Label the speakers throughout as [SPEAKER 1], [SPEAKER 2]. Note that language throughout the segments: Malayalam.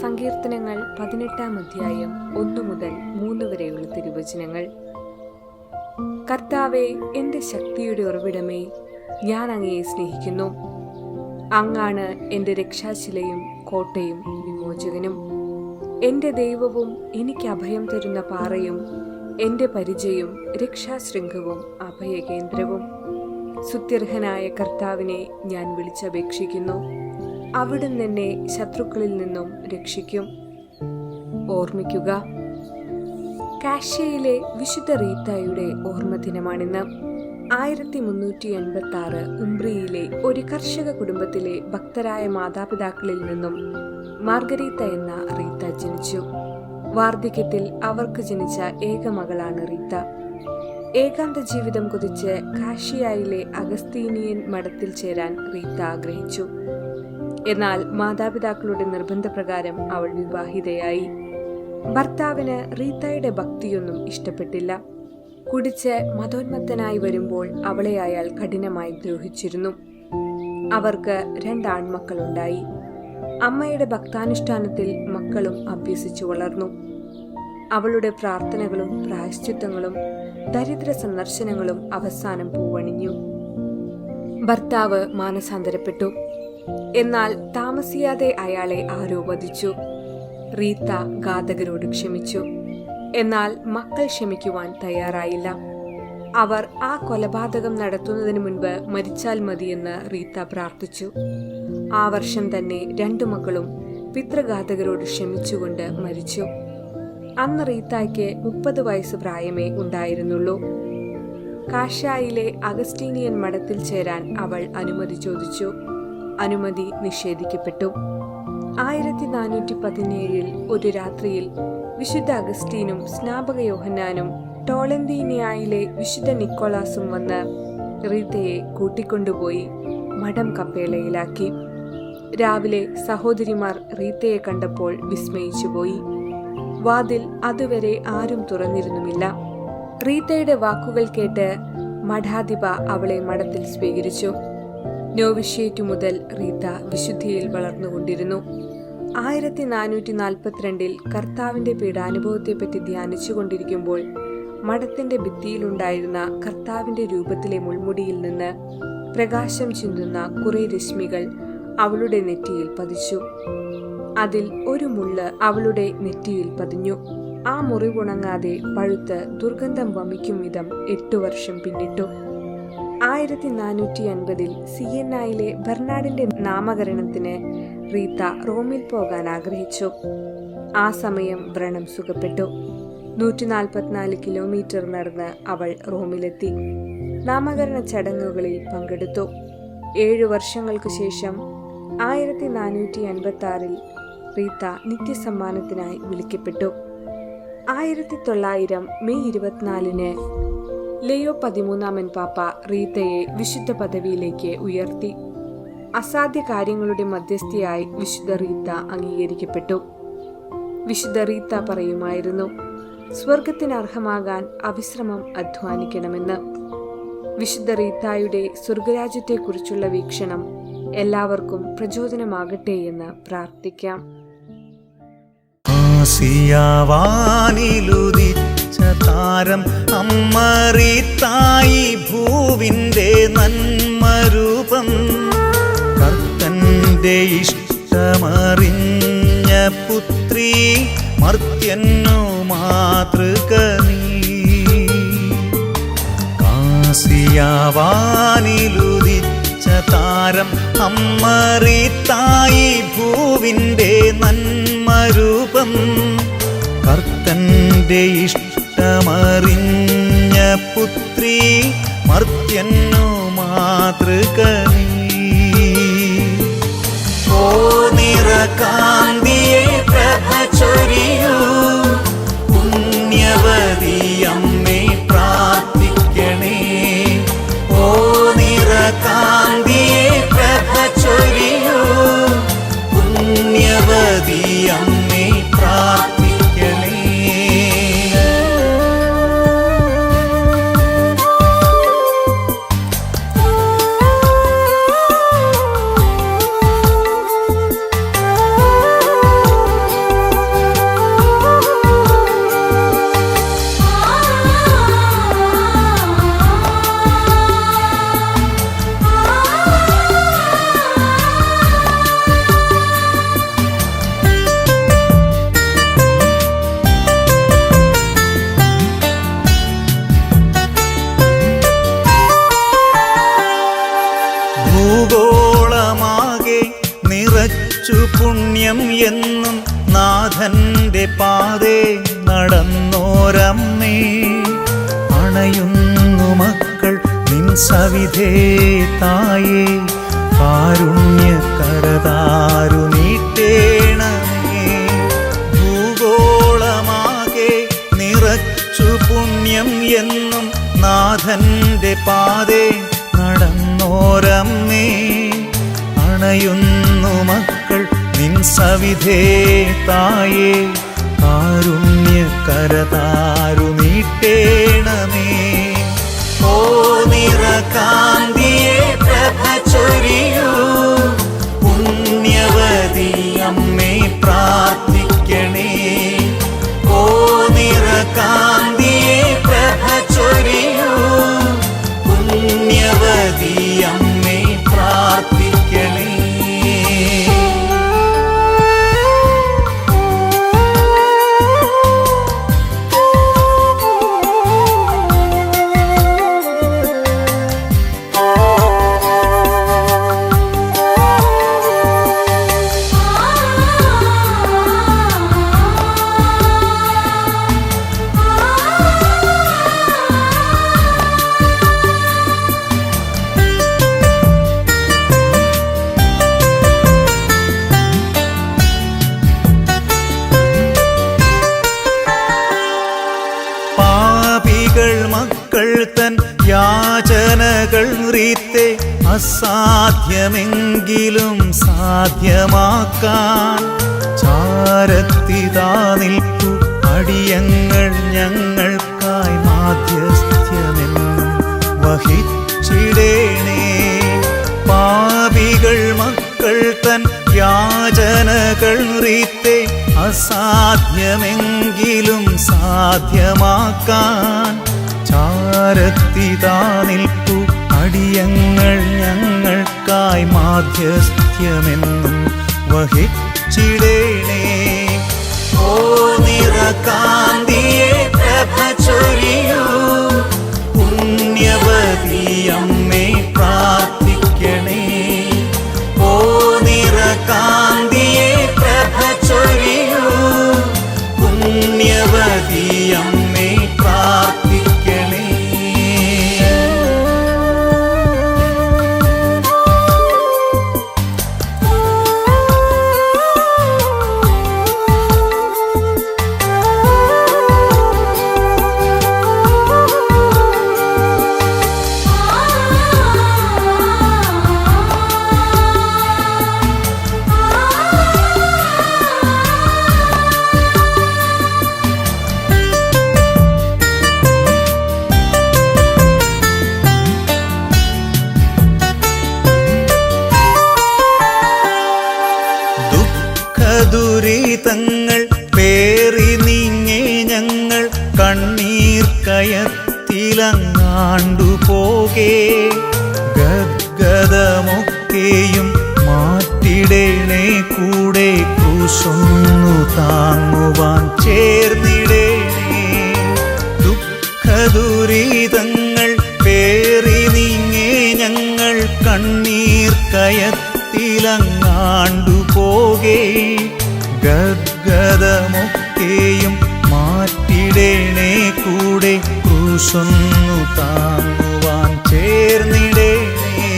[SPEAKER 1] സങ്കീർത്തനങ്ങൾ പതിനെട്ടാം അധ്യായം ഒന്നു മുതൽ മൂന്ന് വരെയുള്ള തിരുവചനങ്ങൾ. കർത്താവെ എന്റെ ശക്തിയുടെ ഉറവിടമേ ഞാൻ അങ്ങയെ സ്നേഹിക്കുന്നു. അങ്ങാണ് എന്റെ രക്ഷാശിലയും കോട്ടയും വിമോചകനും. എന്റെ ദൈവവും എനിക്ക് അഭയം തരുന്ന പാറയും എന്റെ പരിചയം രക്ഷാശൃംഖവും അഭയകേന്ദ്രവും. സുത്യർഹനായ കർത്താവിനെ ഞാൻ വിളിച്ചപേക്ഷിക്കുന്നു. അവിടുന്ന് എന്നെ ശത്രുക്കളിൽ നിന്നും രക്ഷിക്കും. ഓർമ്മിക്കുക കാഷ്യയിലെ വിശുദ്ധ റീത്തായുടെ ഓർമ്മ ദിനമാണിന്ന് ആയിരത്തി മുന്നൂറ്റി എൺപത്തി ആറ് ഉംബ്രിയിലെ ഒരു കർഷക കുടുംബത്തിലെ ഭക്തരായ മാതാപിതാക്കളിൽ നിന്നും മാർഗരീത്ത എന്ന റീത്ത ജനിച്ചു. വാർദ്ധക്യത്തിൽ അവർക്ക് ജനിച്ച ഏക മകളാണ് റീത്ത. ഏകാന്ത ജീവിതം കുതിച്ച് കാഷിയായിലെ അഗസ്തീനിയൻ മഠത്തിൽ ചേരാൻ റീത്ത ആഗ്രഹിച്ചു. എന്നാൽ മാതാപിതാക്കളുടെ നിർബന്ധപ്രകാരം അവൾ വിവാഹിതയായി. ഭർത്താവിന് റീത്തയുടെ ഭക്തിയൊന്നും ഇഷ്ടപ്പെട്ടില്ല. കുടിച്ച് മതോന്മത്തനായി വരുമ്പോൾ അവളെ അയാൾ കഠിനമായി ദ്രോഹിച്ചിരുന്നു. അവർക്ക് രണ്ടാൺമക്കളുണ്ടായി. അമ്മയുടെ ഭക്താനുഷ്ഠാനത്തിൽ മക്കളും അഭ്യസിച്ചു വളർന്നു. അവളുടെ പ്രാർത്ഥനകളും പ്രായശ്ചിത്തങ്ങളും ദരിദ്ര സന്ദർശനങ്ങളും അവസാനം പൂവണിഞ്ഞു. ഭർത്താവ് മാനസാന്തരപ്പെട്ടു. എന്നാൽ താമസിയാതെ അയാളെ ആരോ വധിച്ചു റീത്ത ഘാതകരോട് ക്ഷമിച്ചു. എന്നാൽ മക്കൾ ക്ഷമിക്കുവാൻ തയ്യാറായില്ല. അവർ ആ കൊലപാതകം നടത്തുന്നതിന് മുൻപ് മരിച്ചാൽ മതിയെന്ന് റീത്ത പ്രാർത്ഥിച്ചു. ആ വർഷം തന്നെ രണ്ടു മക്കളും പിതൃഘാതകരോട് ക്ഷമിച്ചുകൊണ്ട് മരിച്ചു. അന്ന് റീത്തായ്ക്ക് മുപ്പത് വയസ്സ് പ്രായമേ ഉണ്ടായിരുന്നുള്ളൂ. കാഷായിലെ അഗസ്റ്റീനിയൻ മഠത്തിൽ ചേരാൻ അവൾ അനുമതി ചോദിച്ചു. അനുമതി നിഷേധിക്കപ്പെട്ടു. ആയിരത്തി നാനൂറ്റി പതിനേഴിൽ ഒരു രാത്രിയിൽ വിശുദ്ധ അഗസ്റ്റീനും സ്നാപക യോഹന്നാനും ടോളന്തീനിയായിലെ വിശുദ്ധ നിക്കോളാസും വന്ന് റീതയെ കൂട്ടിക്കൊണ്ടുപോയി മഠം കപ്പേളയിലാക്കി. രാവിലെ സഹോദരിമാർ റീത്തയെ കണ്ടപ്പോൾ വിസ്മയിച്ചുപോയി. വാതിൽ അതുവരെ ആരും തുറന്നിരുന്നുമില്ല. റീത്തയുടെ വാക്കുകൾ കേട്ട് മഠാധിപ അവളെ മഠത്തിൽ സ്വീകരിച്ചു. നോവിഷ്യേറ്റു മുതൽ റീത്ത വിശുദ്ധിയിൽ വളർന്നുകൊണ്ടിരുന്നു. ആയിരത്തി നാനൂറ്റി നാൽപ്പത്തിരണ്ടിൽ കർത്താവിന്റെ പീഡാനുഭവത്തെപ്പറ്റി ധ്യാനിച്ചുകൊണ്ടിരിക്കുമ്പോൾ മഠത്തിന്റെ ഭിത്തിയിലുണ്ടായിരുന്ന കർത്താവിന്റെ രൂപത്തിലെ മുൾമുടിയിൽ നിന്ന് പ്രകാശം ചിന്തുന്ന കുറെ രശ്മികൾ അവളുടെ നെറ്റിയിൽ പതിച്ചു. അതിൽ ഒരു മുള്ള് അവളുടെ നെറ്റിയിൽ പതിഞ്ഞു. ആ മുറിവുണങ്ങാതെ പഴുത്ത് ദുർഗന്ധം വമിക്കും വിധം എട്ടു വർഷം പിന്നിട്ടു. ആയിരത്തി നാനൂറ്റി അൻപതിൽ സി എൻ ഐയിലെ ബെർണാഡിന്റെ നാമകരണത്തിന് റീത്ത റോമിൽ പോകാൻ ആഗ്രഹിച്ചു. ആ സമയം വ്രണം സുഖപ്പെട്ടു. നൂറ്റി നാൽപ്പത്തിനാല് കിലോമീറ്റർ നടന്ന് അവൾ റോമിലെത്തി. നാമകരണ ചടങ്ങുകളിൽ പങ്കെടുത്തു. ഏഴു വർഷങ്ങൾക്കു ശേഷം ആയിരത്തി നാനൂറ്റി അൻപത്തി ആറിൽ റീത്ത നിത്യസമ്മാനത്തിനായി വിളിക്കപ്പെട്ടു. ആയിരത്തി തൊള്ളായിരം മെയ് ഇരുപത്തിനാലിന് ലെയോ പതിമൂന്നാമൻ പാപ്പ റീതയെ വിശുദ്ധ പദവിയിലേക്ക് ഉയർത്തി. അസാധ്യ കാര്യങ്ങളുടെ മധ്യസ്ഥയായി വിശുദ്ധ റീത്ത അംഗീകരിക്കപ്പെട്ടു. വിശുദ്ധ റീത്ത പറയുമായിരുന്നു സ്വർഗത്തിന് അർഹമാകാൻ അവിശ്രമം അധ്വാനിക്കണമെന്ന്. വിശുദ്ധ റീത്തായുടെ സ്വർഗരാജ്യത്തെക്കുറിച്ചുള്ള വീക്ഷണം എല്ലാവർക്കും പ്രചോദനമാകട്ടെ എന്ന് പ്രാർത്ഥിക്കാം.
[SPEAKER 2] ആസിയാവാനിലുദിച്ച താരം അമ്മറി തായി ഭൂവിന്റെ നന്മരൂപം കർത്തന്റെ ഇഷ്ടമറിഞ്ഞ പുത്രി മർത്യന്നു മാതൃക നീ താരം അമ്മറിത്തായി ഭൂവിന്റെ നന്മരൂപം കർത്തന്റെ ഇഷ്ടമറിഞ്ഞ പുത്രി മർത്യന്നു മാതൃക നീ ഓ നിറകാന്തിയെ നടന്നോരമ്മേ അണയുന്നു മക്കൾ നിൻ സവിധേ തായേ കാരുണ്യ കരതാരു നീട്ടേണമേ. ഭൂഗോളമാകെ നിറച്ചു പുണ്യം എന്നും നാഥന്റെ പാതേ നടന്നോരമ്മേ അണയുന്നു മക്കൾ നിൻ സവിധേ തായേ കാരുണ്യക്കരതാരു നീട്ടേണമേ. റീത്തെ അസാധ്യമെങ്കിലും സാധ്യമാക്കാൻ ചാരത്തിതാ നിൽപ്പു അടിയങ്ങൾ ഞങ്ങൾക്കായി മാധ്യസ്ഥ്യമെന്നും വഹിച്ചിടേണേ. പാപികൾ മക്കൾ തൻ യാചനകൾ റീത്തെ അസാധ്യമെങ്കിലും സാധ്യമാക്കാൻ ചാരത്തിതാ നിൽപ്പു അടിയങ്ങൾ ഞങ്ങൾക്കായി മാധ്യസ്ഥ്യമെന്നും വഹിച്ചിടേണേ. ഓ നിറകാന്തിയെ പ്രഭ ചൊരിയൂ ദുഃഖദുരിതങ്ങൾ പേറി നീങ്ങേ ഞങ്ങൾ കണ്ണീർ കയത്തിലങ്ങാണ്ടു പോകേ. ഗദ്ഗതമൊക്കെയും മാറ്റിടേണേ കൂടെ കൂശൊന്നു താങ്ങുവാൻ ചേർന്നിടേണേ. ദുഃഖദുരിതങ്ങൾ പേറി നീങ്ങേ ഞങ്ങൾ കണ്ണീർ കയത്തിലങ്ങാണ്ടു ക്രൂശൊന്നു താങ്ങുവാൻ ചേർന്നിടേണേ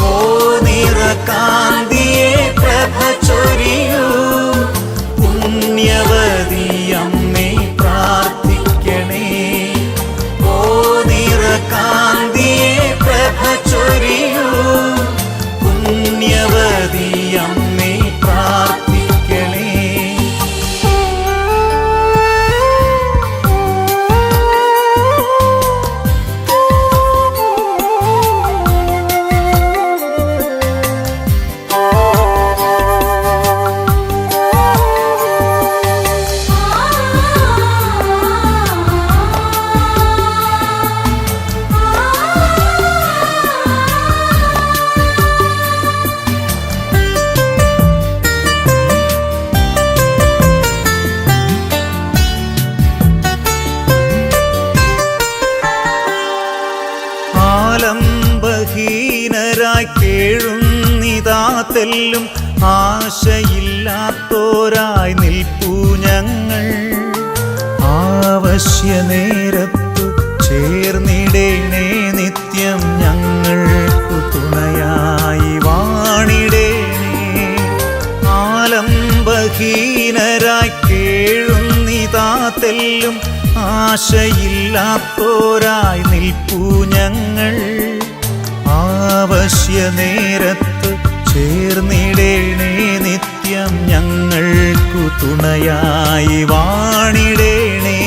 [SPEAKER 2] ഓ നിറകാന്തിയെ പ്രഭ ചൊരിയൂ. പുണ്യവതി അമ്മേ പ്രാർത്ഥിക്കണേ. ഓ നിറകാന്തിയെ പ്രഭ ചൊരിയൂ. പുണ്യവതി ആലംബഹീനരായി കേഴുന്നിതാ തെല്ലും. ആശയില്ലാത്തോരായി നിൽപ്പൂ ഞങ്ങൾ. ആവശ്യ നേരത്തു ചേർന്നിടേണേ നിത്യം ഞങ്ങൾക്കു തുണയായി വാണിടേണേ. ആലംബഹീനരായി കേഴുന്നിതാ തെല്ലും. ആശയില്ലാത്തോരായി നിൽപ്പൂ ഞങ്ങൾ. അവശ്യ നേരത്ത് ചേർന്നിടേണേ നിത്യം ഞങ്ങൾക്കു തുണയായി വാണിടേണേ.